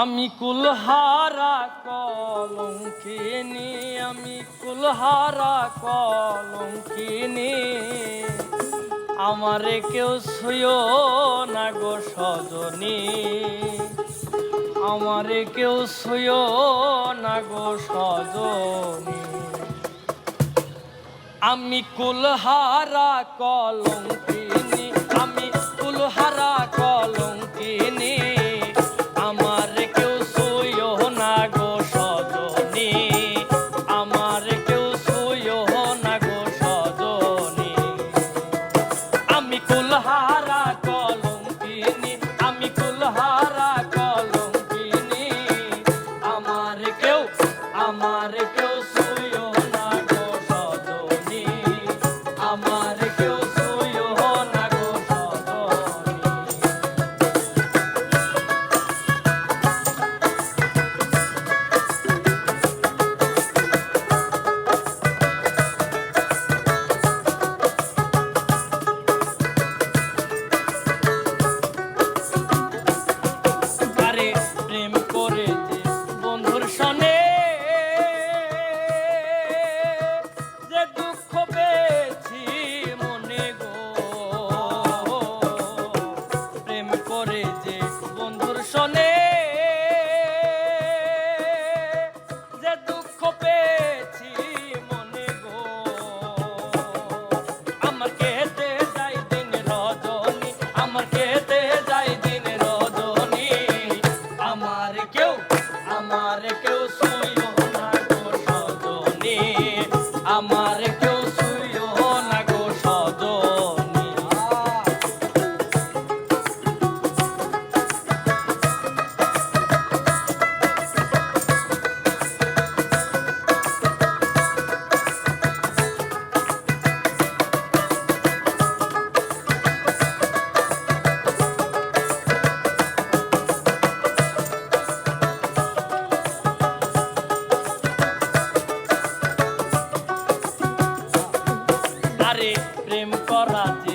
আমি কুলহারা কলঙ্কিনি, আমি কুলহারা কলঙ্কিনি। আমারে কেউ শুয়ো না গো সজনি। আমারে কেউ শুয়ো না গো সজনি। আমি কুলহারা কলঙ্কিনি আমার 垃圾